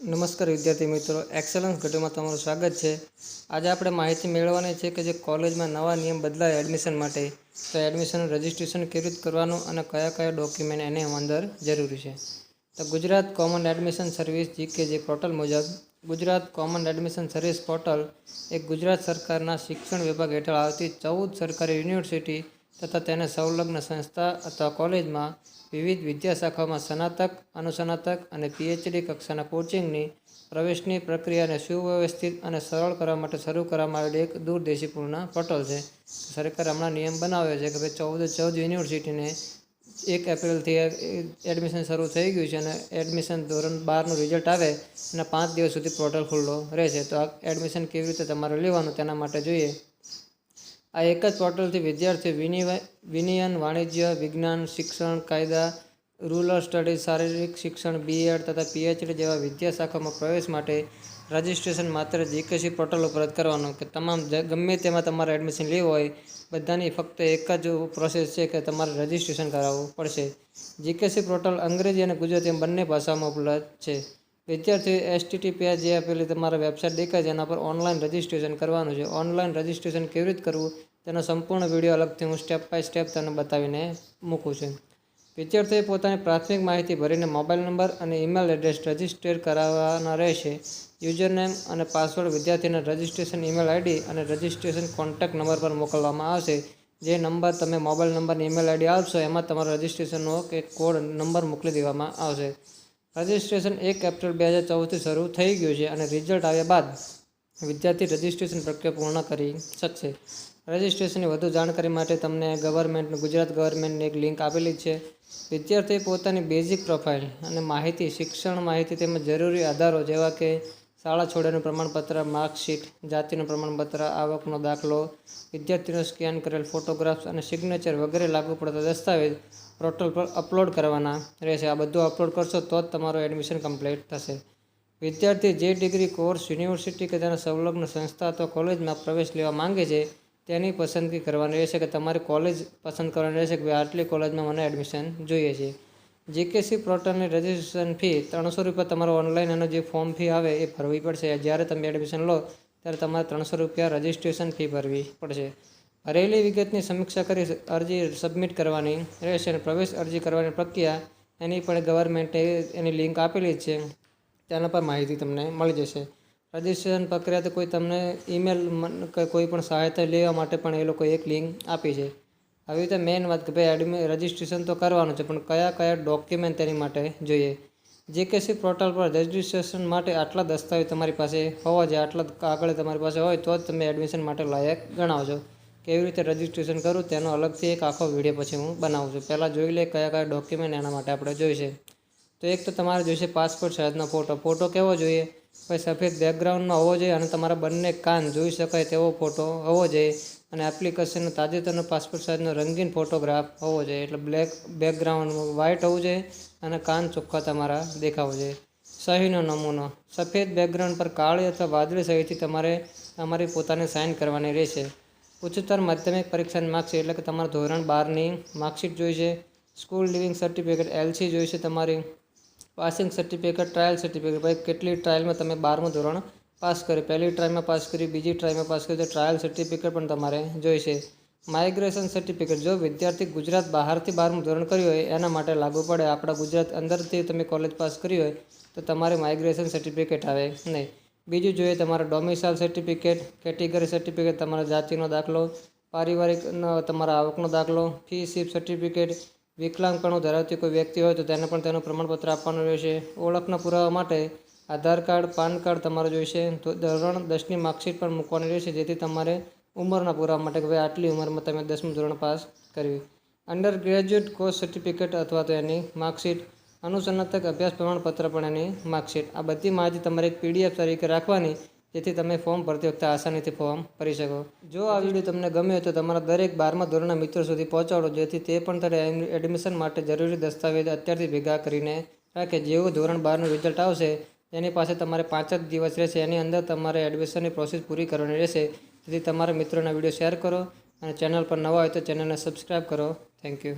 નમસ્કાર વિદ્યાર્થી મિત્રો. એક્સલન્સ ઘટોમાં તમારું સ્વાગત છે. આજે આપણે માહિતી મેળવવાની છે કે જે કોલેજમાં નવા નિયમ બદલાય એડમિશન માટે, તો એડમિશન રજિસ્ટ્રેશન કેવી રીતે કરવાનું અને કયા કયા ડોક્યુમેન્ટ એની અંદર જરૂરી છે. તો ગુજરાત કોમન એડમિશન સર્વિસ જીકે જે પોર્ટલ મુજબ, Gujarat common admission service portal એ ગુજરાત સરકારના શિક્ષણ વિભાગ હેઠળ આવતી ચૌદ સરકારી યુનિવર્સિટી તથા તેને સંલગ્ન સંસ્થા અથવા કોલેજમાં વિવિધ વિદ્યાશાખામાં સ્નાતક, અનુસ્નાતક અને પીએચડી કક્ષાના કોચિંગની પ્રવેશની પ્રક્રિયાને સુવ્યવસ્થિત અને સરળ કરવા માટે શરૂ કરવામાં આવેલી એક દૂરદેશીપૂર્ણ પટલ છે. સરકારે હમણાં નિયમ બનાવ્યો છે કે ભાઈ ચૌદ ચૌદ યુનિવર્સિટીને એક એપ્રિલથી એડમિશન શરૂ થઈ ગયું છે અને એડમિશન ધોરણ બારનું રિઝલ્ટ આવે અને પાંચ દિવસ સુધી પોર્ટલ ખુલ્લો રહેશે. તો આ એડમિશન કેવી રીતે તમારે લેવાનું તેના માટે જોઈએ. આ એક જ પોર્ટલથી વિદ્યાર્થીઓ વિનિમય વિનિયન, વાણિજ્ય, વિજ્ઞાન, શિક્ષણ, કાયદા રૂરલ સ્ટડીઝ શારીરિક શિક્ષણ બીએડ તથા પીએચડી જેવા વિદ્યાશાખામાં પ્રવેશ માટે રજિસ્ટ્રેશન માત્ર જીકેસી પોર્ટલ ઉપર જ કરવાનું કે તમામ ગમે તેમાં તમારે એડમિશન લેવું હોય, બધાની ફક્ત એક જ પ્રોસેસ છે કે તમારે રજિસ્ટ્રેશન કરાવવું પડશે. જીકેસી પોર્ટલ અંગ્રેજી અને ગુજરાતી બંને ભાષામાં ઉપલબ્ધ છે. વિદ્યાર્થીઓ એસટીટીપીઆર જે આપેલી તમારા વેબસાઇટ દેખાય છે, એના પર ઓનલાઈન રજિસ્ટ્રેશન કરવાનું છે. ઓનલાઈન રજિસ્ટ્રેશન કેવી રીતે કરવું? તેનો સંપૂર્ણ વીડિયો અલગથી હું સ્ટેપ બાય સ્ટેપ તમને બતાવીને મૂકું છું. વિદ્યાર્થીઓએ પોતાની પ્રાથમિક માહિતી ભરીને મોબાઈલ નંબર અને ઈમેલ એડ્રેસ રજિસ્ટર કરાવવાના રહેશે. યુઝર નેમ અને પાસવર્ડ વિદ્યાર્થીના રજિસ્ટ્રેશન ઈમેલ આઈડી અને રજિસ્ટ્રેશન કોન્ટેક્ટ નંબર પર મોકલવામાં આવશે. જે નંબર તમે મોબાઈલ નંબર ઈમેલ આઈડી આપશો, એમાં તમારો રજિસ્ટ્રેશનનો કે કોડ નંબર મોકલી દેવામાં આવશે. રજિસ્ટ્રેશન એક એપ્રિલ બે હજાર ચૌદથી શરૂ થઈ ગયું છે અને રિઝલ્ટ આવ્યા બાદ વિદ્યાર્થી રજિસ્ટ્રેશન પ્રક્રિયા પૂર્ણ કરી શકશે. રજિસ્ટ્રેશનની વધુ જાણકારી માટે તમને ગવર્મેન્ટ ગુજરાત ગવર્મેન્ટની એક લિંક આપેલી છે. વિદ્યાર્થીએ પોતાની બેઝિક પ્રોફાઇલ અને માહિતી, શિક્ષણ માહિતી તેમજ જરૂરી આધારો જેવા કે શાળા છોડ્યાનું પ્રમાણપત્ર માર્કશીટ જાતિનું પ્રમાણપત્ર, આવકનો દાખલો, વિદ્યાર્થીનો સ્કેન કરેલ ફોટોગ્રાફ્સ અને સિગ્નેચર વગેરે લાગુ પડતા દસ્તાવેજ પોર્ટલ પર અપલોડ કરવાના રહેશે. આ બધું અપલોડ કરશો તો જ તમારું એડમિશન કમ્પ્લીટ થશે. વિદ્યાર્થી જે ડિગ્રી કોર્સ યુનિવર્સિટી કે તેના સંલગ્ન સંસ્થા અથવા કોલેજમાં પ્રવેશ લેવા માંગે છે, તેની પસંદગી કરવાની રહેશે કે તમારી કોલેજ પસંદ કરવાની રહેશે કે આટલી કોલેજમાં મને એડમિશન જોઈએ છે. જીકેસી પોર્ટલની રજિસ્ટ્રેશન ફી ત્રણસો રૂપિયા તમારો ઓનલાઈન એનો જે ફોર્મ ફી આવે એ ભરવી પડશે. જ્યારે તમે એડમિશન લો, ત્યારે તમારે ત્રણસો રૂપિયા રજિસ્ટ્રેશન ફી ભરવી પડશે. ભરેલી વિગતની સમીક્ષા કરી અરજી સબમિટ કરવાની રહેશે અને પ્રવેશ અરજી કરવાની પ્રક્રિયા એની પણ ગવર્મેન્ટે એની લિંક આપેલી છે. તેના પર માહિતી તમને મળી જશે. રજિસ્ટ્રેશન પ્રક્રિયાથી કોઈ તમને ઈમેલ કે કોઈ પણ સહાયતા લેવા માટે પણ એ લોકો એક લિંક આપી છે. આવી રીતે મેઇન વાત કે ભાઈ એડમિ, રજિસ્ટ્રેશન તો કરવાનું છે, પણ કયા કયા ડોક્યુમેન્ટ તેની માટે જોઈએ? જીકેસી પોર્ટલ પર રજિસ્ટ્રેશન માટે આટલા દસ્તાવેજ તમારી પાસે હોવા જોઈએ, આટલા કાગળ તમારી પાસે હોય તો જ તમે એડમિશન માટે લાયક ગણાવજો. કેવી રીતે રજિસ્ટ્રેશન કરવું તેનો અલગથી એક આખો વીડિયો પછી હું બનાવું છું. પહેલાં જોઈ લે કયા કયા ડોક્યુમેન્ટ એના માટે આપણે જોઈશે. તો એક તો તમારે જોઈશે પાસપોર્ટ સાઇઝનો ફોટો ફોટો કેવો જોઈએ? ભાઈ, સફેદ બેકગ્રાઉન્ડમાં હોવો જોઈએ અને તમારા બંને કાન જોઈ શકાય તેવો ફોટો હોવો જોઈએ. અને એપ્લિકેશનનો તાજેતરનો પાસપોર્ટ સાઇઝનો રંગીન ફોટોગ્રાફ હોવો જોઈએ. એટલે બ્લેક બેકગ્રાઉન્ડ વ્હાઇટ હોવું જોઈએ અને કાન ચોખ્ખા તમારા દેખાવો જોઈએ. સહીનો નમૂનો. સફેદ બેકગ્રાઉન્ડ પર કાળી અથવા વાદળી સહીથી તમારે તમારી પોતાને સાઇન કરવાની રહેશે. ઉચ્ચતર માધ્યમિક પરીક્ષાની માર્કશીટ એટલે કે તમારા ધોરણ બારની માર્કશીટ જોઈશે સ્કૂલ લિવિંગ સર્ટિફિકેટ એલસી જોઈશે તમારી. Passing certificate, trial certificate. ભાઈ, કેટલી ટ્રાયલમાં તમે બારમું ધોરણ પાસ કર્યું? પહેલી ટ્રાયલમાં પાસ કર્યું, બીજી ટ્રાયલમાં પાસ કર્યું, તો ટ્રાયલ સર્ટિફિકેટ પણ તમારે જોઈશે માઇગ્રેશન સર્ટિફિકેટ. જો વિદ્યાર્થી ગુજરાત બહારથી બારમું ધોરણ કર્યું હોય, એના માટે લાગુ પડે. આપણા ગુજરાત અંદરથી તમે કોલેજ પાસ કરી હોય, તો તમારે માઇગ્રેશન સર્ટિફિકેટ આવે નહીં. બીજું જોઈએ તમારા ડોમિસાઇલ સર્ટિફિકેટ કેટેગરી સર્ટિફિકેટ તમારા જાતિનો દાખલો, પારિવારિકનો, તમારા આવકનો દાખલો ફી સીપ સર્ટિફિકેટ વિકલાંગપણું ધરાવતી કોઈ વ્યક્તિ હોય તો તેને પણ તેનું પ્રમાણપત્ર આપવાનું રહેશે. ઓળખના પુરાવા માટે આધાર કાર્ડ, પાન કાર્ડ તમારું જોઈશે. તો ધોરણ દસની માર્કશીટ પણ મૂકવાની રહેશે, જેથી તમારે ઉંમરના પુરાવા માટે કે ભાઈ આટલી ઉંમરમાં તમે દસમું ધોરણ પાસ કર્યું. અંડર ગ્રેજ્યુએટ કોર્સ સર્ટિફિકેટ અથવા તો એની માર્કશીટ અનુસ્નાતક અભ્યાસ પ્રમાણપત્ર પણ એની માર્કશીટ. આ બધી માહિતી તમારે એક પીડીએફ તરીકે રાખવાની જેથી તમે ફોર્મ ભરતી વખતે આસાનીથી ફોર્મ ભરી શકો. જો આ વીડિયો તમને ગમ્યો તો તમારા દરેક બારમા ધોરણના મિત્રો સુધી પહોંચાડો, જેથી તે પણ તારે એડમિશન માટે જરૂરી દસ્તાવેજ અત્યારથી ભેગા કરીને રાખે. જેવું ધોરણ બારનું રિઝલ્ટ આવશે, એની પાસે તમારે પાંચ જ દિવસ રહેશે. એની અંદર તમારે એડમિશનની પ્રોસેસ પૂરી કરવાની રહેશે. તેથી તમારા મિત્રોના વીડિયો શેર કરો અને ચેનલ પર નવા હોય તો ચેનલને સબસ્ક્રાઈબ કરો. Thank you